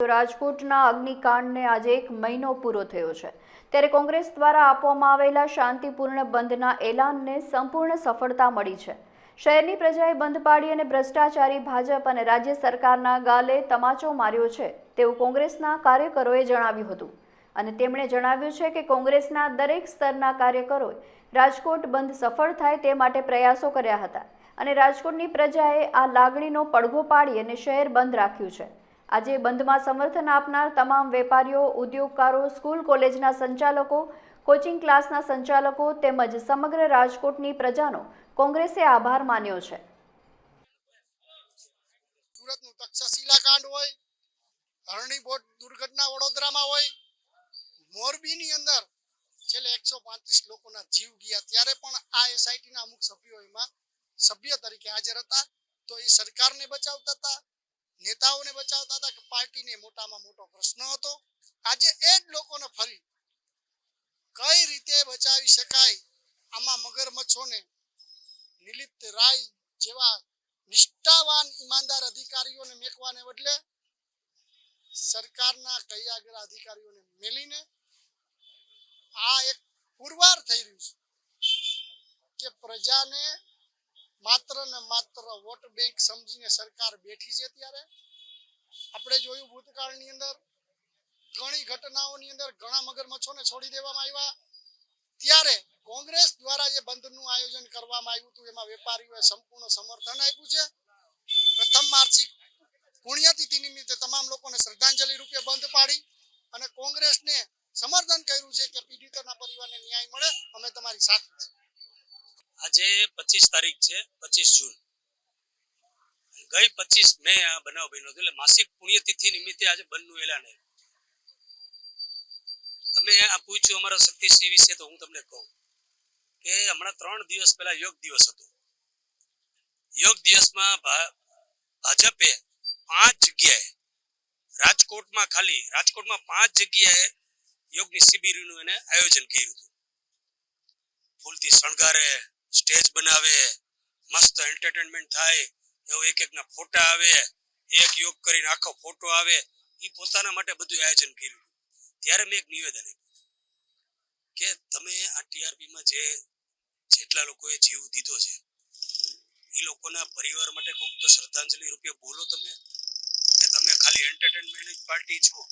રાજકોટના અગ્નિકાંડને આજે એક મહિનો પૂરો થયો છે. ત્યારે કોંગ્રેસ દ્વારા આપવામાં આવેલા શાંતિપૂર્ણ બંધના એલાનને સંપૂર્ણ સફળતા મળી છે. શહેરની પ્રજાએ બંધ પાડી અને ભ્રષ્ટાચારી ભાજપ અને રાજ્ય સરકારના ગાલે તમાચો માર્યો છે તેવું કોંગ્રેસના કાર્યકરોએ જણાવ્યું હતું. અને તેમણે જણાવ્યું છે કે કોંગ્રેસના દરેક સ્તરના કાર્યકરોએ રાજકોટ બંધ સફળ થાય તે માટે પ્રયાસો કર્યા હતા. અને રાજકોટની પ્રજાએ આ લાગણીનો પડઘો પાડી અને શહેર બંધ રાખ્યું છે. આજે બંધમાં સમર્થન આપનાર તમામ વેપારીઓ, ઉદ્યોગકારો, સ્કૂલ કોલેજના સંચાલકો, કોચિંગ ક્લાસના સંચાલકો તેમજ સમગ્ર રાજકોટની પ્રજાનો કોંગ્રેસે આભાર માન્યો છે. દુર્ઘટના વડોદરામાં હોય, મોરબીની અંદર છેલ્લે એકસો પાંત્રીસ લોકોના જીવ ગયા. ત્યારે પણ આ એસઆઈટીના અમુક સભ્યો સભ્ય તરીકે હાજર હતા. તો એ સરકારને બચાવતા હતા નેતાઓને બચાવતા હતા કે પાર્ટીને મોટામાં મોટો પ્રશ્ન હતો. આજે એ જ લોકોને ફરી કઈ રીતે બચાવી શકાય આમાં મગરમચ્છોને નિલિપ્ત રાય જેવા નિષ્ઠાવાન ઈમાનદાર અધિકારીઓને મેકવાને બદલે સરકારના કૈયાગરા અધિકારીઓને મેલીને આ એક પુરવાર થઈ રહ્યું છે કે પ્રજાને માત્ર ને માત્ર વોટ બેંક સમજીને સરકાર બેઠી છે ત્યારે? આપણે જોયું ભૂતકાળની અંદર ઘણી ઘટનાઓની અંદર ઘણા મગરમચ્છોને છોડી દેવામાં આવ્યા. ત્યારે કોંગ્રેસ દ્વારા જે બંધનું આયોજન કરવામાં આવ્યું હતું, એમાં વેપારીઓએ સંપૂર્ણ સમર્થન આપ્યું છે. પ્રથમ માર્ચિક પુણ્યતિથિ નિમિત્તે તમામ લોકોને શ્રદ્ધાંજલિ રૂપે બંધ પાડી અને કોંગ્રેસને સમર્થન કર્યું છે કે પચીસ તારીખ છે, પચીસ જૂન. ગઈ પચીસ મે આ બનાવ બન્યો એટલે માસિક પુણ્યતિથિ નિમિત્તે આજે બંધનું એલાન તમે આ પૂછ્યું અમારા શક્તિસિંહ વિશે, તો હું તમને કહું કે હમણાં ત્રણ દિવસ પહેલા યોગ દિવસ હતો. યોગ દિવસમાં ભાજપે પાંચ જગ્યાએ, રાજકોટમાં ખાલી, રાજકોટમાં પાંચ જગ્યાએ યોગની શિબિરનું એને આયોજન કર્યું હતું. ફૂલથી શણગારે સ્ટેજ બનાવે, મસ્ત એન્ટરટેનમેન્ટ થાય, એવો એક એકના ફોટા આવે, એક યોગ કરીને આખો ફોટો આવે એ પોતાના માટે બધું આયોજન કર્યું. ત્યારે મેં એક નિવેદન આપ્યું. કે તમે આ ટીઆરપીમાં જે જેટલા લોકોએ જીવ દીધો છે એ લોકોના પરિવાર માટે કોઈક તો શ્રદ્ધાંજલિ રૂપે બોલો તમે, કે તમે ખાલી એન્ટરટેનમેન્ટની પાર્ટી છો.